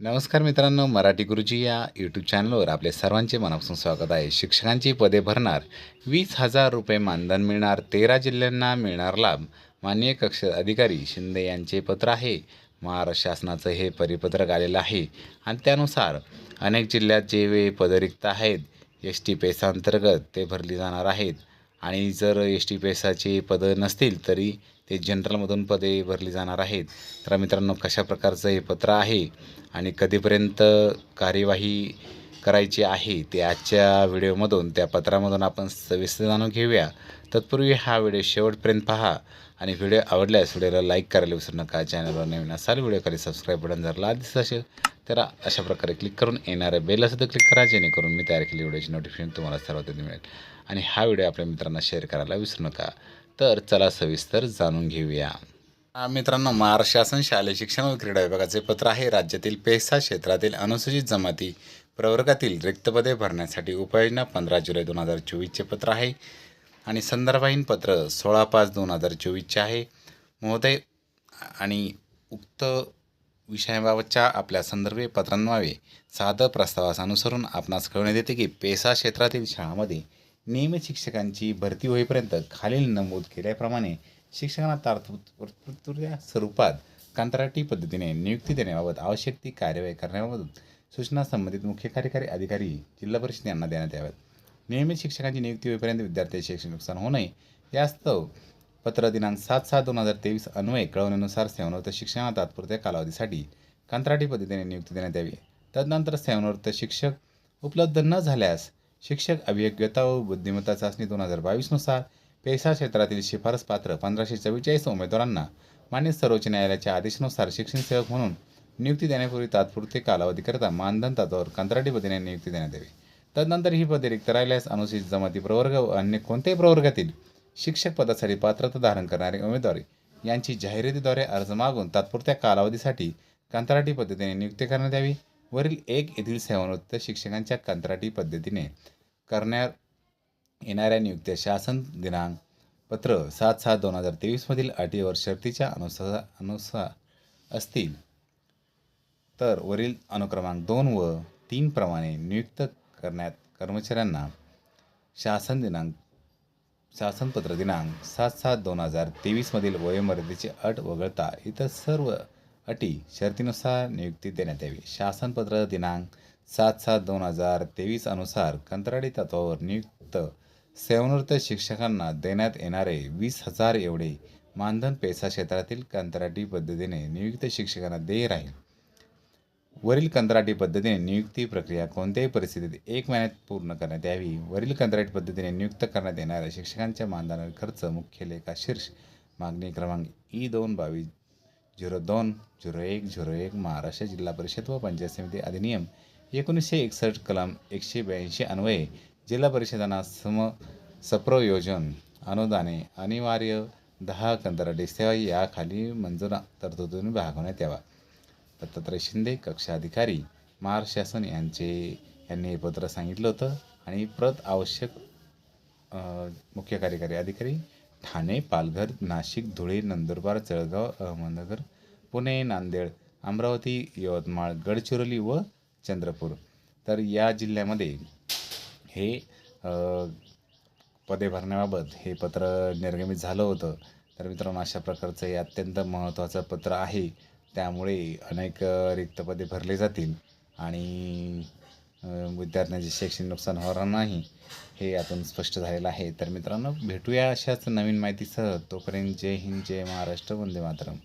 नमस्कार मित्रांनो मराठी गुरुजी या यूट्यूब चॅनलवर आपले सर्वांचे मनापासून स्वागत आहे. शिक्षकांची पदे भरणार वीस हजार रुपये मानधन मिळणार तेरा जिल्ह्यांना मिळणार लाभ मान्य कक्ष अधिकारी शिंदे यांचे पत्र आहे. महाराष्ट्र शासनाचं हे परिपत्रक आलेलं आहे. आणि त्यानुसार अनेक जिल्ह्यात जे वे पदरिक्त आहेत एस टी पेसांतर्गत ते भरली जाणार आहेत. आणि जर एस टी पेसाची पदं नसतील तरी ते जनरलमधून पदे भरली जाणार आहेत. तर मित्रांनो कशा प्रकारचं हे पत्र आहे आणि कधीपर्यंत कार्यवाही करायची आहे ते आजच्या व्हिडिओमधून त्या पत्रामधून आपण सविस्तर जाणून घेऊया. तत्पूर्वी हा व्हिडिओ शेवटपर्यंत पहा आणि व्हिडिओ आवडल्यास व्हिडिओला लाईक करायला विसरू नका. चॅनलवर नवीन असाल व्हिडिओ सबस्क्राईब बटन जर ला दिसत असेल तर अशा प्रकारे क्लिक करून येणाऱ्या बेलला सुद्धा क्लिक करा जेणेकरून मी तयार केलेली व्हिडिओची नोटिफिकेशन तुम्हाला सर्वात मिळेल. आणि हा व्हिडिओ आपल्या मित्रांना शेअर करायला विसरू नका. तर चला सविस्तर जाणून घेऊया. मित्रांनो महाराष्ट्र शासन शालेय शिक्षण व क्रीडा विभागाचे पत्र आहे. राज्यातील पेसा क्षेत्रातील अनुसूचित जमाती प्रवर्गातील रिक्तपदे भरण्यासाठी उपाययोजना पंधरा जुलै दोन हजार चोवीसचे पत्र आहे. आणि संदर्भहीन पत्र सोळा पाच दोन हजार चोवीसचे आहे. महोदय आणि उक्त विषयाबाबतच्या आपल्या संदर्भे पत्रांमावे साधं प्रस्तावास अनुसरून आपणास कळवण्यात येते की पेसा क्षेत्रातील शाळांमध्ये नियमित शिक्षकांची भरती होईपर्यंत खालील नमूद केल्याप्रमाणे शिक्षकांना तात्पुरत्या स्वरूपात कंत्राटी पद्धतीने नियुक्ती देण्याबाबत आवश्यक ती कार्यवाही करण्याबाबत सूचना संबंधित मुख्य कार्यकारी अधिकारी जिल्हा परिषद यांना देण्यात याव्यात. नियमित शिक्षकांची नियुक्ती होईपर्यंत विद्यार्थ्यांचे शैक्षणिक नुकसान होऊ नये. यास्तव पत्र दिनांक सात सात दोन हजार तेवीस अन्वये कळवण्यानुसार सेवानिवृत्त शिक्षकांना तात्पुरत्या कालावधीसाठी कंत्राटी पद्धतीने नियुक्ती देण्यात यावी. तदनंतर सेवानिवृत्त शिक्षक उपलब्ध न झाल्यास शिक्षक अभियोग्यता व बुद्धिमत्ता चाचणी दोन हजार बावीसनुसार पेशा क्षेत्रातील शिफारस पात्र पंधराशे चव्वेचाळीस उमेदवारांना मान्य सर्वोच्च न्यायालयाच्या आदेशानुसार शिक्षण सेवक म्हणून नियुक्ती देण्यापूर्वी तात्पुरते कालावधीकरिता मानधन तत्वावर कंत्राटी पद्धतीने नियुक्ती देण्यात यावी. तदनंतर ही पदे रिक्त राहिल्यास अनुसूचित जमाती प्रवर्ग व अन्य कोणत्याही प्रवर्गातील शिक्षक पदासाठी पात्रता धारण करणारे उमेदवार यांची जाहिरातीद्वारे अर्ज मागून तात्पुरत्या कालावधीसाठी कंत्राटी पद्धतीने नियुक्ती करण्यात यावी. वरील एक येथील सेवानिवृत्त शिक्षकांच्या कंत्राटी पद्धतीने करण्यात येणाऱ्या नियुक्त्या शासन दिनांक पत्र सात सात दोन हजार तेवीसमधील अटीवर शर्तीच्या अनुसार अनुसार असतील. तर वरील अनुक्रमांक दोन व तीन प्रमाणे नियुक्त करण्यात कर्मचाऱ्यांना शासन दिनांक शासनपत्र दिनांक सात सात दोन हजार तेवीसमधील वयोमर्यादेची अट वगळता इतर सर्व अटी शर्तीनुसार नियुक्ती देण्यात यावी. शासनपत्र दिनांक सात सात दोन हजार तेवीस अनुसार कंत्राटी तत्वावर नियुक्त सेवानृत्त शिक्षकांना देण्यात येणारे वीस हजार एवढे मानधन पेसा क्षेत्रातील कंत्राटी पद्धतीने नियुक्त शिक्षकांना देय राहील. वरील कंत्राटी पद्धतीने नियुक्ती प्रक्रिया कोणत्याही परिस्थितीत एक महिन्यात पूर्ण करण्यात यावी. वरील कंत्राटी पद्धतीने नियुक्त करण्यात येणाऱ्या शिक्षकांच्या मानधनावर खर्च मुख्य लेखा शीर्ष मागणी क्रमांक ई दोन बावीस झिरो दोन झिरो एक झिरो एक महाराष्ट्र जिल्हा परिषद व पंचायत समिती अधिनियम एकोणीसशे एकसष्ट कलम एकशे ब्याऐंशी अन्वये जिल्हा परिषदांना सम सप्रयोजन अनुदाने अनिवार्य दहा कंत्राटी सेवा याखाली मंजूर तरतुदीने भागवण्यात यावा. दत्तात्रय शिंदे कक्षाधिकारी महाराष्ट्र शासन यांचे यांनी हे पत्र सांगितलं होतं. आणि प्रत आवश्यक मुख्य कार्यकारी अधिकारी ठाणे पालघर नाशिक धुळे नंदुरबार जळगाव अहमदनगर पुणे नांदेड अमरावती यवतमाळ गडचिरोली व चंद्रपूर. तर या जिल्ह्यामध्ये हे पदे भरण्याबाबत हे पत्र निर्गमित झालं होतं. तर मित्रांनो अशा प्रकारचं हे अत्यंत महत्त्वाचं पत्र आहे. त्यामुळे अनेक रिक्तपदे रिक्त पदे भरले जातील आणि विद्यार्थ्यांचे शैक्षणिक नुकसान होणार नाही हे यातून स्पष्ट झालेलं आहे. तर मित्रांनो भेटूया अशाच नवीन माहितीसह. तोपर्यंत जय हिंद जय महाराष्ट्र. वंदे मातरम.